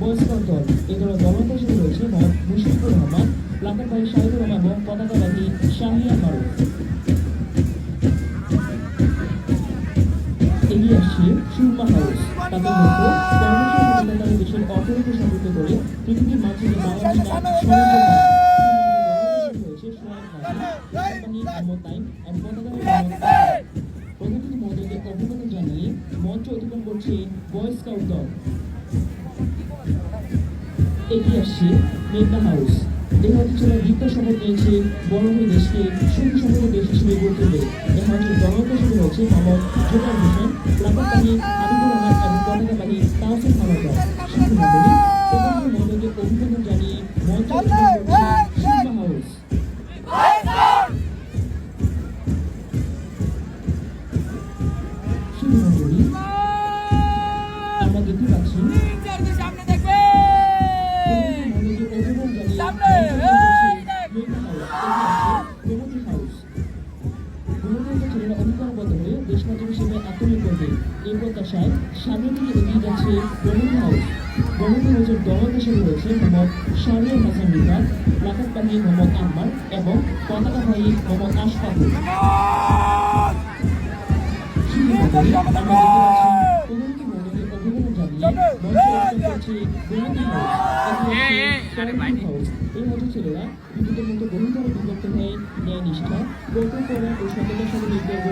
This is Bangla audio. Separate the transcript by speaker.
Speaker 1: বহিষ্কর দল এই দলের দলকোষে রয়েছে মোহাম্মদ মুশফিকুর রহমান লাখনভাই শাহিদুর রহমান এবং পতাকাবাহী শাহিয়া মারুফ এগিয়ে আসছে সুরমা হাউস তাদের মধ্যে কর্মসূচি সচেতনতা দেশের অর্থনীতি সমৃদ্ধ করে পৃথিবীর মাঝে বাংলাদেশ প্রধানমন্ত্রী মোদীকে অভিনন্দন জানিয়ে মঞ্চ অতিক্রম করছে বয় দল। এগিয়ে আসছে মেঘনা হাউস এই ঐতিহ্যরা দীপ্ত শপথ নিয়েছে বড় হয়ে দেশকে, সুখী সমৃদ্ধ দেশ হিসেবে গড়ে তুলবে। এই মঞ্চের জনতা শুরু হয়েছে মোহাম্মদ জোকার হোসেন। প্রাপকবাহী হাবিবুর রহমান এবং পতাকাবাহী তাহসিন হাওলাদার শিশু মন্ডলী প্রধানমন্ত্রী মহোদয়কে অভিনন্দন জানিয়ে মঞ্চ আমরা দেখতে পাচ্ছি এই প্রত্যাশায় সামনে থেকে এগিয়ে যাচ্ছে ব্রহ্মণ হাউস ব্রহ্মণ হাউসের দলকে শুরু হয়েছে মোহাম্মদ শাহরুল হাসান রিফাত লাকাত বাহিনী মোহাম্মদ আম্বার এবং পতাকা বাহিনী মোহাম্মদ আশফাকুর ছেলেরা বিদ্যুতের মতো বহুতর বিভক্ত হয়ে ন্যায় নিষ্ঠা। কৌতুক ও সততার সাথে